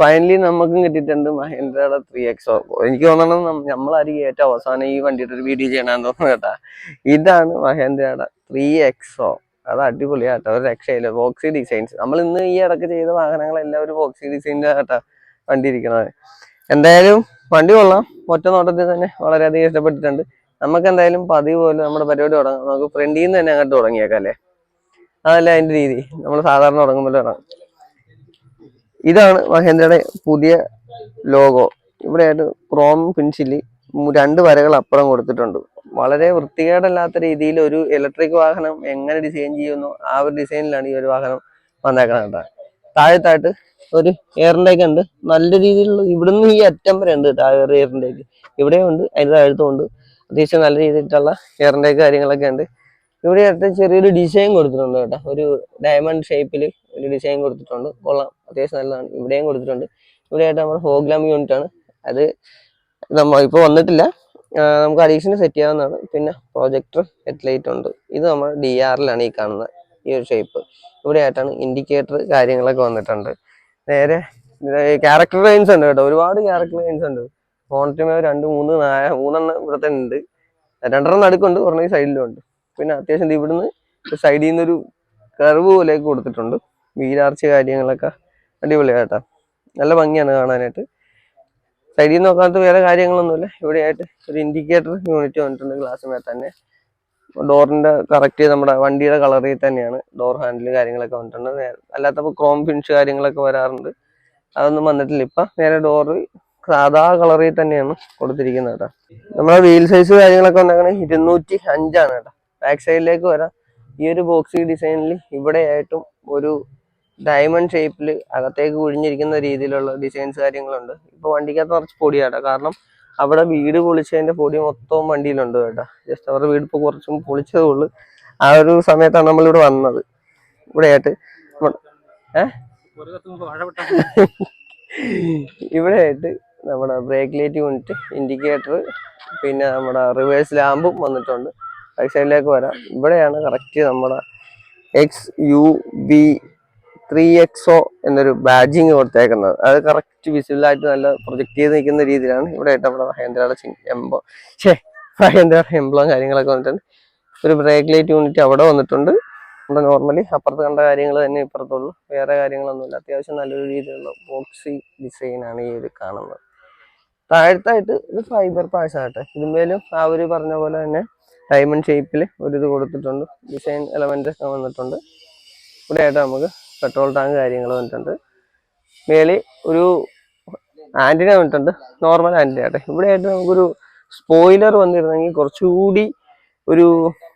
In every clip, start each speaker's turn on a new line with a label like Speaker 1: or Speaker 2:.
Speaker 1: Finally നമുക്കും കിട്ടിയിട്ടുണ്ട് മഹേന്ദ്രയുടെ three XO എനിക്ക് തോന്നണം നമ്മളായിരിക്കും ഏറ്റവും അവസാനം ഈ വണ്ടിയുടെ ഒരു വീഡിയോ ചെയ്യണമെന്ന് തോന്നുന്നു കേട്ടാ. ഇതാണ് മഹേന്ദ്രയുടെ ത്രീ എക്സോ അത് അടിപൊളിയാട്ടോ ഒരു രക്ഷയില്ല. ബോക്സി ഡിസൈൻസ് നമ്മൾ ഇന്ന് ഈ ഇടയ്ക്ക് ചെയ്ത വാഹനങ്ങളെല്ലാം ഒരു ബോക്സി ഡിസൈന്റെ കേട്ടാ വണ്ടി ഇരിക്കണത്. എന്തായാലും വണ്ടി കൊള്ളാം. ഒറ്റ നോട്ടത്തിൽ തന്നെ വളരെയധികം ഇഷ്ടപ്പെട്ടിട്ടുണ്ട്. നമുക്ക് എന്തായാലും പതിവ് പോലെ നമ്മുടെ പരിപാടി തുടങ്ങാം. നമുക്ക് ഫ്രണ്ടിൽ നിന്ന് തന്നെ അങ്ങോട്ട് തുടങ്ങിയേക്കാം അല്ലേ? അതല്ലേ അതിന്റെ രീതി. നമ്മൾ സാധാരണ തുടങ്ങുമ്പോൾ തുടങ്ങാം. ഇതാണ് മഹേന്ദ്രയുടെ പുതിയ ലോഗോ ഇവിടെയായിട്ട് ക്രോം പിൻസിൽ രണ്ട് വരകൾ അപ്പുറം കൊടുത്തിട്ടുണ്ട്. വളരെ വൃത്തികേടല്ലാത്ത രീതിയിൽ ഒരു ഇലക്ട്രിക് വാഹനം എങ്ങനെ ഡിസൈൻ ചെയ്യുന്നു ആ ഒരു ഡിസൈനിലാണ് ഈ ഒരു വാഹനം വന്നേക്കുന്നത് കേട്ടോ. താഴത്തായിട്ട് ഒരു എയറിന്റെയൊക്കെ ഉണ്ട്. നല്ല രീതിയിലുള്ള ഇവിടുന്ന് ഈ അറ്റം വരെ ഉണ്ട് കേട്ടോ എയറിന്റെക്ക് ഇവിടെയും ഉണ്ട് അതിന്റെ താഴത്തും ഉണ്ട്. അത്യാവശ്യം നല്ല രീതിയിലുള്ള എയറിന്റെയൊക്കെ കാര്യങ്ങളൊക്കെ ഉണ്ട്. ഇവിടെ അടുത്ത് ചെറിയൊരു ഡിസൈൻ കൊടുത്തിട്ടുണ്ട് കേട്ടോ. ഒരു ഡയമണ്ട് ഷേപ്പിൽ ഒരു ഡിസൈൻ കൊടുത്തിട്ടുണ്ട്. കൊള്ളാം. അത്യാവശ്യം നല്ലതാണ്. ഇവിടെയും കൊടുത്തിട്ടുണ്ട്. ഇവിടെ ആയിട്ട് നമ്മുടെ ഫോഗ്ലാം യൂണിറ്റ് ആണ്. അത് നമ്മ ഇപ്പോൾ വന്നിട്ടില്ല. നമുക്ക് അഡീഷണൽ സെറ്റ് ചെയ്യാവുന്നതാണ്. പിന്നെ പ്രൊജക്ടർ ഹെഡ്ലൈറ്റ് ഉണ്ട്. ഇത് നമ്മൾ ഡി ആറിലാണ് ഈ കാണുന്നത് ഈ ഒരു ഷേപ്പ് ഇവിടെ ആയിട്ടാണ് ഇൻഡിക്കേറ്റർ കാര്യങ്ങളൊക്കെ വന്നിട്ടുണ്ട്. നേരെ ക്യാരക്ടർ ലൈൻസ് ഉണ്ട് കേട്ടോ. ഒരുപാട് ക്യാരക്ടർ ലൈൻസ് ഉണ്ട്. ഫോണിന് രണ്ട് മൂന്ന് നാല് മൂന്നെണ്ണം ഇവിടെ തന്നെ ഉണ്ട്. രണ്ടെണ്ണം നടുക്കുണ്ട്. കുറഞ്ഞ ഈ സൈഡിലും ഉണ്ട്. പിന്നെ അത്യാവശ്യം ഇവിടുന്ന് സൈഡിൽ നിന്നൊരു കർവ് പോലെയൊക്കെ കൊടുത്തിട്ടുണ്ട്. വീലാർച്ച കാര്യങ്ങളൊക്കെ. അടിപൊളിയാട്ടോ നല്ല ഭംഗിയാണ് കാണാനായിട്ട്. സൈഡിൽ നിന്ന് നോക്കാത്ത വേറെ കാര്യങ്ങളൊന്നുമില്ല. ഇവിടെയായിട്ട് ഒരു ഇൻഡിക്കേറ്റർ യൂണിറ്റ് വന്നിട്ടുണ്ട് ഗ്ലാസ് തന്നെ. ഡോറിന്റെ കറക്റ്റ് നമ്മുടെ വണ്ടിയുടെ കളറിൽ തന്നെയാണ് ഡോർ ഹാൻഡിൽ കാര്യങ്ങളൊക്കെ വന്നിട്ടുണ്ട്. അല്ലാത്തപ്പോൾ ക്രോം ഫിനിഷ് കാര്യങ്ങളൊക്കെ വരാറുണ്ട്. അതൊന്നും വന്നിട്ടില്ല. ഇപ്പൊ നേരെ ഡോറ് സാധാ കളറിൽ തന്നെയാണ് കൊടുത്തിരിക്കുന്നത് കേട്ടോ. നമ്മുടെ വീൽ സൈസ് കാര്യങ്ങളൊക്കെ വന്നേക്കണേ ഇരുന്നൂറ്റി അഞ്ചാണ് കേട്ടോ ബാക്ക് സൈഡിലേക്ക് വരാം. ഈ ഒരു ബോക്സി ഡിസൈനിൽ ഇവിടെയായിട്ടും ഒരു ഡയമണ്ട് ഷേപ്പിൽ അകത്തേക്ക് കുഴിഞ്ഞിരിക്കുന്ന രീതിയിലുള്ള ഡിസൈൻസ് കാര്യങ്ങളുണ്ട്. ഇപ്പൊ വണ്ടിക്കകത്ത് നിറച്ച് പൊടിയാട്ടോ. കാരണം അവിടെ വീട് പൊളിച്ചതിന്റെ പൊടി മൊത്തവും വണ്ടിയിലുണ്ട് കേട്ടോ. ജസ്റ്റ് അവരുടെ വീട് ഇപ്പോൾ കുറച്ചും പൊളിച്ചതേ ഉള്ളൂ. ആ ഒരു സമയത്താണ് നമ്മളിവിടെ വന്നത്. ഇവിടെയായിട്ട് ഏഹ് ഇവിടെയായിട്ട് നമ്മുടെ ബ്രേക്ക് ലൈറ്റ് യൂണിറ്റ് ഇൻഡിക്കേറ്റർ പിന്നെ നമ്മുടെ റിവേഴ്സ് ലാമ്പും വന്നിട്ടുണ്ട്. ബൈക്ക് സൈഡിലേക്ക് വരാം. ഇവിടെയാണ് കറക്റ്റ് നമ്മുടെ X U B three XO എന്നൊരു ബാഡ്ജിങ് കൊടുത്തേക്കുന്നത്. അത് കറക്റ്റ് വിസിബിൾ ആയിട്ട് നല്ല പ്രൊജക്ട് ചെയ്ത് നിൽക്കുന്ന രീതിയിലാണ് ഇവിടെ നമ്മുടെ മഹേന്ദ്രയുടെ എംബോ ഛേ മഹേന്ദ്രയുടെ എംബ്ലോ കാര്യങ്ങളൊക്കെ വന്നിട്ടുണ്ട്. ഒരു ബ്രേക്ക് ലൈറ്റ് യൂണിറ്റ് അവിടെ വന്നിട്ടുണ്ട്. നമ്മുടെ നോർമലി അപ്പുറത്ത് കണ്ട കാര്യങ്ങൾ തന്നെ ഇപ്പുറത്തുള്ളൂ. വേറെ കാര്യങ്ങളൊന്നുമില്ല. അത്യാവശ്യം നല്ലൊരു രീതിയിലുള്ള ബോക്സി ഡിസൈനാണ് ഈ ഒരു കാണുന്നത്. താഴത്തായിട്ട് ഇത് ഫൈബർ പാഴ്സ് ഇതിന്മേലും ആ ഒരു പറഞ്ഞ പോലെ തന്നെ ഡയമണ്ട് ഷേപ്പിൽ ഒരു ഇത് കൊടുത്തിട്ടുണ്ട്. ഡിസൈൻ എലമെന്റ് ഒക്കെ വന്നിട്ടുണ്ട്. ഇവിടെയായിട്ട് നമുക്ക് പെട്രോൾ ടാങ്ക് കാര്യങ്ങൾ വന്നിട്ടുണ്ട്. മേളിൽ ഒരു ആന്റിന വന്നിട്ടുണ്ട്. നോർമൽ ആന്റിന ആട്ടെ. ഇവിടെ ആയിട്ട് നമുക്കൊരു സ്പോയിലർ വന്നിരുന്നെങ്കിൽ കുറച്ചുകൂടി ഒരു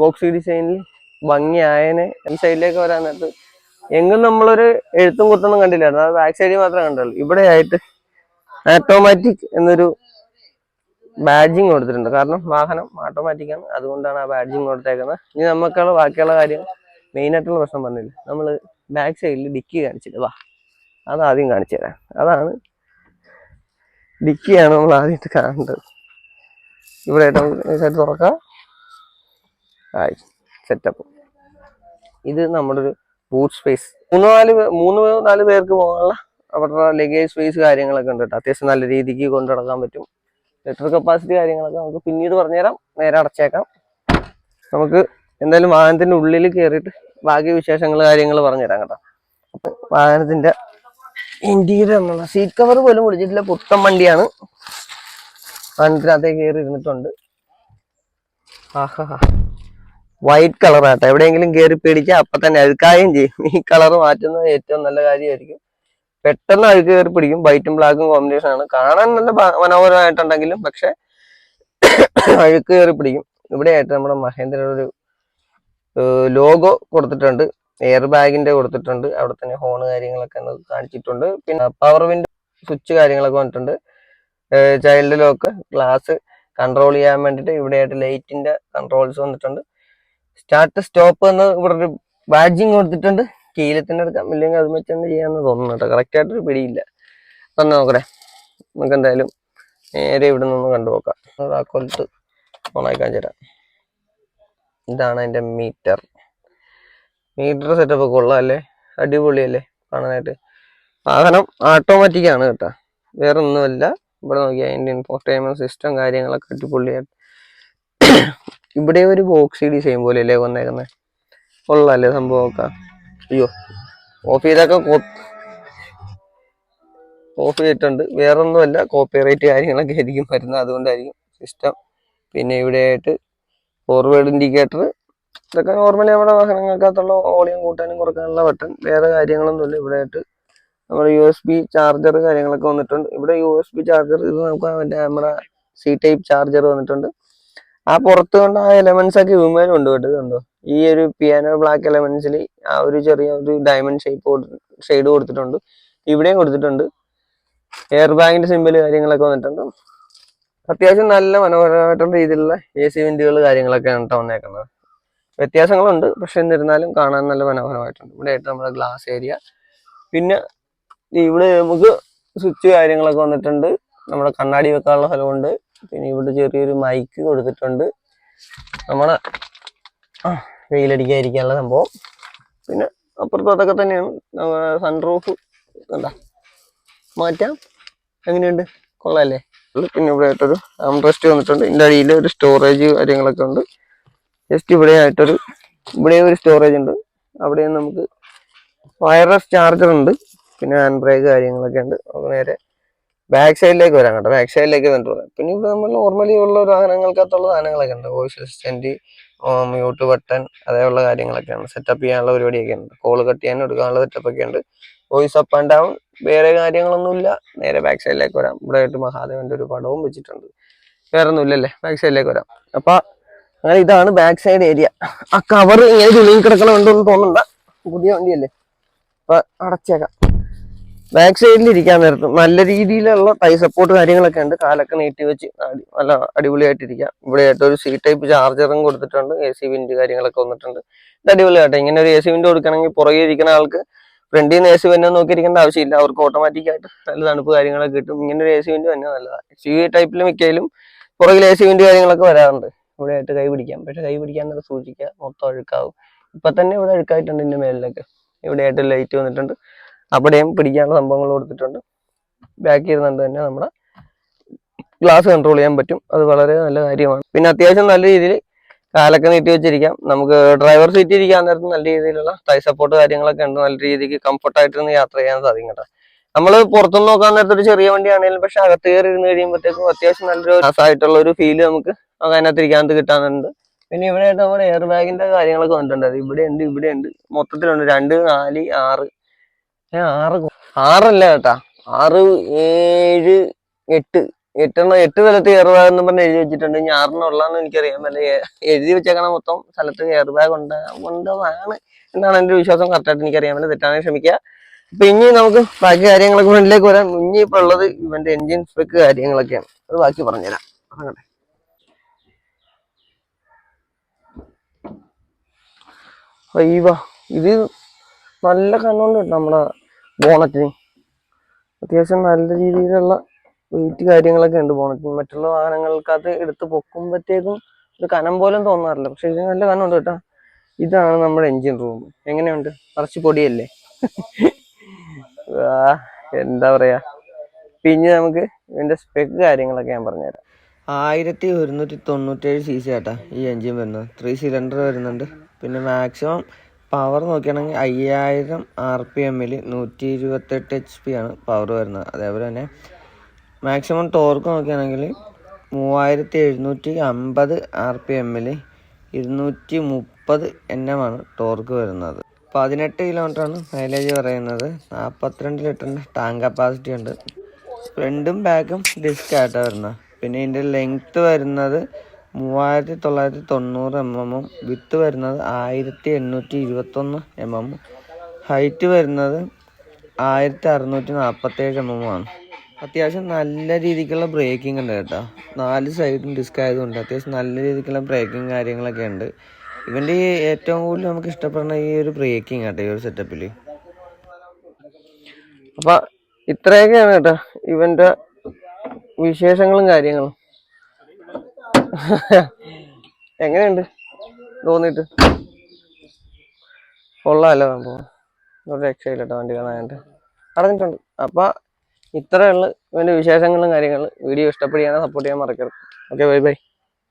Speaker 1: ബോക്സ് ഡിസൈനിൽ ഭംഗിയായനെ ഈ സൈഡിലേക്ക് വരാൻ നേരത്ത് എങ്ങും നമ്മളൊരു എഴുത്തും കുത്തൊന്നും കണ്ടില്ലായിരുന്നു അത് ബാക്ക് സൈഡിൽ മാത്രമേ കണ്ടുള്ളൂ. ഇവിടെ ആയിട്ട് ആറ്റോമാറ്റിക് എന്നൊരു ബാഡ്ജിങ് കൊടുത്തിട്ടുണ്ട്. കാരണം വാഹനം ഓട്ടോമാറ്റിക് ആണ്. അതുകൊണ്ടാണ് ആ ബാഡ്ജിങ് കൊടുത്തേക്കുന്നത്. ഇനി നമുക്കുള്ള ബാക്കിയുള്ള കാര്യം മെയിൻ ആയിട്ടുള്ള പ്രശ്നം പറഞ്ഞില്ല. നമ്മൾ ബാക്ക് സൈഡിൽ ഡിക്കി കാണിച്ചില്ല വാ. അത് ആദ്യം കാണിച്ചു തരാം. അതാണ് ഡിക്കിയാണ് നമ്മൾ ആദ്യമായിട്ട് കാണേണ്ടത് ഇവിടെ സൈഡ് തുറക്കാം. ആയി. സെറ്റപ്പ് ഇത് നമ്മുടെ ഒരു ബൂട്ട് സ്പേസ് മൂന്ന് നാല് മൂന്ന് നാല് പേർക്ക് പോകാനുള്ള അവരുടെ ലഗേജ് സ്പേസ് കാര്യങ്ങളൊക്കെ ഉണ്ട് കേട്ടോ. അത്യാവശ്യം നല്ല രീതിക്ക് കൊണ്ടു നടക്കാൻ പറ്റും. ലെറ്റർ കപ്പാസിറ്റി കാര്യങ്ങളൊക്കെ നമുക്ക് പിന്നീട് പറഞ്ഞുതരാം. നേരെ അടച്ചേക്കാം. നമുക്ക് എന്തായാലും വാഹനത്തിന്റെ ഉള്ളിൽ കയറിയിട്ട് ബാക്കി വിശേഷങ്ങൾ കാര്യങ്ങൾ പറഞ്ഞുതരാം കേട്ടോ. അപ്പൊ വാഹനത്തിന്റെ ഇന്റീരിയർ എന്നുള്ള സീറ്റ് കവർ പോലും വിളിച്ചിട്ടില്ല. പുത്തൻ വണ്ടിയാണ്. വാഹനത്തിനകത്തേക്ക് കയറി ഇരുന്നിട്ടുണ്ട് ആഹാ വൈറ്റ് ആട്ടോ എവിടെയെങ്കിലും കയറി പേടിച്ചാൽ അപ്പൊ തന്നെ അഴുക്കായും ചെയ്യും. ഈ കളർ മാറ്റുന്നത് ഏറ്റവും നല്ല കാര്യമായിരിക്കും. പെട്ടെന്ന് അഴുക്ക് കയറി പിടിക്കും. വൈറ്റും ബ്ലാക്കും കോമ്പിനേഷൻ ആണ്. കാണാൻ നല്ല മനോഹരമായിട്ടുണ്ടെങ്കിലും പക്ഷെ അഴുക്ക് കയറി പിടിക്കും. ഇവിടെ ആയിട്ട് നമ്മുടെ മഹേന്ദ്രയുടെ ഒരു ലോഗോ കൊടുത്തിട്ടുണ്ട്. എയർ ബാഗിന്റെ കൊടുത്തിട്ടുണ്ട്. അവിടെ തന്നെ ഹോൺ കാര്യങ്ങളൊക്കെ കാണിച്ചിട്ടുണ്ട്. പിന്നെ പവർ വിൻഡോ സ്വിച്ച് കാര്യങ്ങളൊക്കെ വന്നിട്ടുണ്ട്. ചൈൽഡ് ലോക്ക് ഗ്ലാസ് കൺട്രോൾ ചെയ്യാൻ വേണ്ടിയിട്ട് ഇവിടെ ആയിട്ട് ലൈറ്റിന്റെ കൺട്രോൾസ് വന്നിട്ടുണ്ട്. സ്റ്റാർട്ട് സ്റ്റോപ്പ് എന്ന് ഇവിടെ ഒരു ബാഡ്ജിങ് കൊടുത്തിട്ടുണ്ട്. കീലത്തിന്റെ എടുക്കാം ഇല്ലെങ്കിൽ അത് വെച്ച് തന്നെ ചെയ്യാമെന്ന് തോന്നുന്നു കേട്ടോ. കറക്റ്റ് ആയിട്ടൊരു പിടിയില്ല. തന്നെ നോക്കട്ടെ. നമുക്ക് എന്തായാലും നേരെ ഇവിടെ നിന്ന് കണ്ടുപോക്കാം നോക്കാം ഓണാക്കാൻ തരാം ഇതാണ് അതിന്റെ മീറ്റർ മീറ്റർ സെറ്റപ്പ് കൊള്ളാമല്ലേ അടിപൊളിയല്ലേ കാണാനായിട്ട്. വാഹനം ഓട്ടോമാറ്റിക് ആണ് കേട്ടോ. വേറെ ഒന്നുമല്ല. ഇവിടെ നോക്കിയാൽ അതിന്റെ ഇൻഫോർട്ടൈൻമെന്റ് സിസ്റ്റം കാര്യങ്ങളൊക്കെ അടിപൊളിയായിട്ട്. ഇവിടെ ഒരു ബോക്സ് ഡിസൈൻ പോലെ അല്ലേ വന്നേക്കുന്നത് കൊള്ളാമല്ലേ സംഭവമൊക്കെ? അയ്യോ ഓഫ് ചെയ്തൊക്കെ ഓഫ് ചെയ്തിട്ടുണ്ട്. വേറൊന്നുമല്ല കോപ്പി കോപ്പിറൈറ്റ് കാര്യങ്ങളൊക്കെ ആയിരിക്കും വരുന്നത്. അതുകൊണ്ടായിരിക്കും സിസ്റ്റം പിന്നെ ഇവിടെ ആയിട്ട് ഫോർവേഡ് ഇൻഡിക്കേറ്റർ ഇതൊക്കെ നോർമലി നമ്മുടെ വാഹനങ്ങൾക്കകത്തുള്ള ഓളിയം കൂട്ടാനും കുറക്കാനുള്ള ബട്ടൺ വേറെ കാര്യങ്ങളൊന്നുമില്ല. ഇവിടെ ആയിട്ട് നമ്മുടെ യു എസ് ബി ചാർജർ കാര്യങ്ങളൊക്കെ വന്നിട്ടുണ്ട്. ഇവിടെ യു എസ് ബി ചാർജർ ഇത് നമുക്ക് മറ്റേ നമ്മുടെ സി ടൈപ്പ് ചാർജർ വന്നിട്ടുണ്ട്. ആ പുറത്ത് കൊണ്ട് ആ എലമെന്റ്സ് ഒക്കെ വിമാനം ഉണ്ട് കണ്ടോ? ഈ ഒരു പിയാനോ ബ്ലാക്ക് എലമെന്റ്സിൽ ആ ഒരു ചെറിയ ഒരു ഡയമണ്ട് ഷേപ്പ് ഷെയ്ഡ് കൊടുത്തിട്ടുണ്ട്. ഇവിടെയും കൊടുത്തിട്ടുണ്ട്. എയർ ബാഗിന്റെ സിമ്പിൾ കാര്യങ്ങളൊക്കെ വന്നിട്ടുണ്ട്. അത്യാവശ്യം നല്ല മനോഹരമായിട്ടുള്ള രീതിയിലുള്ള എ സി വിൻഡുകൾ കാര്യങ്ങളൊക്കെയാണ് കേട്ടോ വന്നേക്കുന്നത്. വ്യത്യാസങ്ങളുണ്ട് പക്ഷെ എന്നിരുന്നാലും കാണാൻ നല്ല മനോഹരമായിട്ടുണ്ട്. ഇവിടെ ആയിട്ട് നമ്മുടെ ഗ്ലാസ് ഏരിയ പിന്നെ ഇവിടെ നമുക്ക് സ്വിച്ച് കാര്യങ്ങളൊക്കെ വന്നിട്ടുണ്ട്. നമ്മുടെ കണ്ണാടി വെക്കാനുള്ള സ്ഥലമുണ്ട്. പിന്നെ ഇവിടെ ചെറിയൊരു മൈക്ക് കൊടുത്തിട്ടുണ്ട്. നമ്മളെ ആ, വെയിലടിക്കാതിരിക്കാനുള്ള സംഭവം. പിന്നെ അപ്പുറത്തും അതൊക്കെ തന്നെയാണ് സൺറൂഫ് എന്താ മാറ്റാം. എങ്ങനെയുണ്ട്? കൊള്ളാല്ലേ? പിന്നെ ഇവിടെ ആയിട്ടൊരു വന്നിട്ടുണ്ട്. ഇതിന്റെ അടിയിൽ ഒരു സ്റ്റോറേജ് കാര്യങ്ങളൊക്കെ ഉണ്ട്. ജസ്റ്റ് ഇവിടെ ആയിട്ടൊരു ഇവിടെ ഒരു സ്റ്റോറേജ് ഉണ്ട്. അവിടെ നമുക്ക് വയർലെസ് ചാർജർ ഉണ്ട്. പിന്നെ ഹാൻഡ് ബ്രേക്ക് കാര്യങ്ങളൊക്കെ ഉണ്ട്. നമുക്ക് നേരെ ബാക്ക് സൈഡിലേക്ക് വരാം കേട്ടോ. ബാക്ക് സൈഡിലേക്ക് വന്നിട്ട് പറയാം പിന്നെ ഇവിടെ നമ്മൾ നോർമലി ഉള്ള വാഹനങ്ങൾക്കകത്തുള്ള സാധനങ്ങളൊക്കെ ഉണ്ട്. വോയിസ് അസിസ്റ്റന്റ് മ്യൂട്ട് ബട്ടൺ അതേയുള്ള കാര്യങ്ങളൊക്കെയാണ് സെറ്റപ്പ് ചെയ്യാനുള്ള പരിപാടിയൊക്കെ ഉണ്ട്. കോൾ കട്ട് ചെയ്യാനും എടുക്കാനുള്ള സെറ്റപ്പ് ഒക്കെ ഉണ്ട്. വോയിസ് അപ്പ് ആൻഡ് ഡൗൺ വേറെ കാര്യങ്ങളൊന്നുമില്ല. നേരെ ബാക്ക് സൈഡിലേക്ക് വരാം. ഇവിടെ ആയിട്ട് മഹാദേവന്റെ ഒരു പടവും വെച്ചിട്ടുണ്ട്. വേറെ ഒന്നുമില്ലല്ലേ ബാക്ക് സൈഡിലേക്ക് വരാം. അപ്പൊ അങ്ങനെ ഇതാണ് ബാക്ക് സൈഡ് ഏരിയ ആ കവർ ഇങ്ങനെ തുണിയിൽ കിടക്കണമുണ്ടെന്ന് തോന്നണ്ട പുതിയ വണ്ടിയല്ലേ? അപ്പൊ അടച്ചേക്കാം. ബാക്ക് സൈഡിൽ ഇരിക്കാൻ നേരത്തും നല്ല രീതിയിലുള്ള ടൈ സപ്പോർട്ട് കാര്യങ്ങളൊക്കെ ഉണ്ട്. കാലൊക്കെ നീട്ടി വെച്ച് നല്ല അടിപൊളിയായിട്ട് ഇരിക്കാം ഇവിടെ ആയിട്ട് ഒരു സി ടൈപ്പ് ചാർജറും കൊടുത്തിട്ടുണ്ട്. എ സി വിൻഡ് കാര്യങ്ങളൊക്കെ വന്നിട്ടുണ്ട്. ഇത് അടിപൊളിയായിട്ട് ഇങ്ങനെ ഒരു എ സി വിൻഡ് കൊടുക്കണമെങ്കിൽ പുറകെ ഇരിക്കുന്ന ആൾക്ക് ഫ്രണ്ടിൽ നിന്ന് എ സി വിൻഡോ നോക്കിയിരിക്കേണ്ട ആവശ്യമില്ല. അവർക്ക് ഓട്ടോമാറ്റിക് ആയിട്ട് നല്ല തണുപ്പ് കാര്യങ്ങളൊക്കെ കിട്ടും. ഇങ്ങനെ ഒരു എ സി വിൻഡോ തന്നെ നല്ലതാണ് സി ടൈപ്പിൽ മിക്കയിലും പുറകിൽ എ സി വിൻഡ് കാര്യങ്ങളൊക്കെ വരാറുണ്ട്. ഇവിടെ ആയിട്ട് കൈ പിടിക്കാം പക്ഷെ കൈ പിടിക്കാൻ നേരം സൂക്ഷിക്കുക. മൊത്തം അഴുക്കാവും. ഇപ്പൊ തന്നെ ഇവിടെ അഴുക്കായിട്ടുണ്ട് ഇതിന്റെ മേലിലൊക്കെ ഇവിടെ ആയിട്ട് ലൈറ്റ് വന്നിട്ടുണ്ട്. അവിടെയും പിടിക്കാനുള്ള സംഭവങ്ങൾ കൊടുത്തിട്ടുണ്ട്. ബാക്ക് ഇരുന്നുകൊണ്ട് തന്നെ നമ്മുടെ ഗ്ലാസ് കൺട്രോൾ ചെയ്യാൻ പറ്റും. അത് വളരെ നല്ല കാര്യമാണ്. പിന്നെ അത്യാവശ്യം നല്ല രീതിയിൽ കാലൊക്കെ നീട്ടി വെച്ചിരിക്കാം. നമുക്ക് ഡ്രൈവർ സീറ്റ് ഇരിക്കാൻ നേരത്ത് നല്ല രീതിയിലുള്ള ടൈ സപ്പോർട്ട് കാര്യങ്ങളൊക്കെ ഉണ്ട്. നല്ല രീതിക്ക് കംഫർട്ടായിട്ട് യാത്ര ചെയ്യാൻ സാധിക്കും കേട്ടോ നമ്മൾ പുറത്തുനിന്ന് നോക്കാൻ നേരത്തെ ഒരു ചെറിയ വണ്ടിയാണെങ്കിലും പക്ഷെ അകത്ത് കയറി ഇരുന്ന് കഴിയുമ്പോഴത്തേക്കും അത്യാവശ്യം നല്ലൊരു ആയിട്ടുള്ള ഒരു ഫീൽ നമുക്ക് അതിനകത്ത് ഇരിക്കാനത്ത് കിട്ടാനുണ്ട്. പിന്നെ ഇവിടെ നമ്മുടെ എയർ ബാഗിന്റെ കാര്യങ്ങളൊക്കെ വന്നിട്ടുണ്ട്. അത് ഇവിടെ ഉണ്ട് ഇവിടെ ഉണ്ട്. മൊത്തത്തിലുണ്ട്. രണ്ട് നാല് ആറ്. ആറ് ആറല്ല കേട്ടാ. ആറ് ഏഴ് എട്ട്. എട്ടെണ്ണം എട്ട് സ്ഥലത്ത് എയർ ബാഗ് എന്ന് പറഞ്ഞ് എഴുതി വെച്ചിട്ടുണ്ട്. ഇനി ആറെണ്ണം ഉള്ളതെന്ന് അല്ലെ എഴുതി വെച്ചേക്കണ മൊത്തം സ്ഥലത്ത് എയർ ബാഗ് ഉണ്ട്. കൊണ്ടതാണ് എന്നാണ് എന്റെ വിശ്വാസം കറക്റ്റായിട്ട് എനിക്കറിയാൻ പറ്റില്ല തെറ്റാണെങ്കിൽ ക്ഷമിക്കുക. അപ്പൊ ഇനി നമുക്ക് ബാക്കി കാര്യങ്ങളൊക്കെ ഫ്രണ്ടിലേക്ക് വരാം. ഇനി ഇപ്പൊ ഉള്ളത് ഇവന്റെ എൻജിൻ സ്പെക്ക് കാര്യങ്ങളൊക്കെയാണ്. അത് ബാക്കി പറഞ്ഞുതരാം. അങ്ങനെ ഇത് നല്ല കണ്ണുണ്ട് നമ്മളെ ബോണറ്റിന് അത്യാവശ്യം നല്ല രീതിയിലുള്ള വെയിറ്റ് കാര്യങ്ങളൊക്കെ ഉണ്ട്. ബോണറ്റിന് മറ്റുള്ള വാഹനങ്ങൾക്കകത്ത് എടുത്ത് പൊക്കുമ്പോഴത്തേക്കും ഒരു കനം പോലും തോന്നാറില്ല. പക്ഷെ ഇതിന് നല്ല ഉണ്ട് കേട്ടോ. ഇതാണ് നമ്മുടെ എൻജിൻ റൂം എങ്ങനെയുണ്ട്? കുറച്ച് പൊടിയല്ലേ? എന്താ പറയാ? പിന്നെ നമുക്ക് ഇതിന്റെ സ്പെക്ക് കാര്യങ്ങളൊക്കെ ഞാൻ പറഞ്ഞുതരാം. ആയിരത്തി ഒരുന്നൂറ്റി തൊണ്ണൂറ്റേഴ് സി സി ആട്ടാ ഈ എൻജിൻ വരുന്നത്. ത്രീ സിലിണ്ടർ വരുന്നുണ്ട്. പിന്നെ മാക്സിമം പവർ നോക്കുകയാണെങ്കിൽ അയ്യായിരം ആർ പി എമ്മിൽ നൂറ്റി ഇരുപത്തെട്ട് എച്ച് പി ആണ് പവർ വരുന്നത്. അതേപോലെ തന്നെ മാക്സിമം ടോർക്ക് നോക്കുകയാണെങ്കിൽ മൂവായിരത്തി എഴുന്നൂറ്റി അമ്പത് ആർ പി എമ്മിൽ ഇരുന്നൂറ്റി മുപ്പത് എൻ എം ആണ് ടോർക്ക് വരുന്നത്. പതിനെട്ട് കിലോമീറ്ററാണ് മൈലേജ് പറയുന്നത്. നാൽപ്പത്തിരണ്ട് ലിറ്ററിന്റെ ടാങ്ക് കപ്പാസിറ്റി ഉണ്ട്. ഫ്രണ്ടും ബാക്കും ഡിസ്ക് ആയിട്ടാണ് വരുന്നത്. പിന്നെ ഇതിന്റെ ലെങ്ത്ത് വരുന്നത് മൂവായിരത്തി തൊള്ളായിരത്തി തൊണ്ണൂറ് എം എമ്മും വിത്ത് വരുന്നത് ആയിരത്തി എണ്ണൂറ്റി ഇരുപത്തൊന്ന് എം എം ഹൈറ്റ് വരുന്നത് ആയിരത്തി അറുന്നൂറ്റി നാൽപ്പത്തേഴ് എം എമ്മുമാണ് അത്യാവശ്യം നല്ല രീതിക്കുള്ള ബ്രേക്കിംഗ് ഉണ്ട് കേട്ടോ. നാല് സൈഡും ഡിസ്ക് ആയതുകൊണ്ട് അത്യാവശ്യം നല്ല രീതിക്കുള്ള ബ്രേക്കിംഗ് കാര്യങ്ങളൊക്കെ ഉണ്ട്. ഇവന്റെ ഏറ്റവും കൂടുതൽ നമുക്ക് ഇഷ്ടപ്പെടുന്ന ഈ ഒരു ബ്രേക്കിംഗ് കേട്ടോ ഈ ഒരു സെറ്റപ്പിൽ അപ്പൊ ഇത്രയൊക്കെയാണ് കേട്ടോ ഇവന്റെ വിശേഷങ്ങളും കാര്യങ്ങളും. എങ്ങനെയുണ്ട്? തോന്നിയിട്ട്? കൊള്ളാമല്ലോ സംഭവം. ഒരു രക്ഷയില്ല കേട്ടോ വണ്ടി കാണാനായിട്ട് അടഞ്ഞിട്ടുണ്ട്. അപ്പൊ ഇത്രയുള്ള ഇവന്റെ വിശേഷങ്ങളും കാര്യങ്ങളും. വീഡിയോ ഇഷ്ടപ്പെടുകയാണെങ്കിൽ സപ്പോർട്ട് ചെയ്യാൻ മറക്കരുത്. Okay bye bye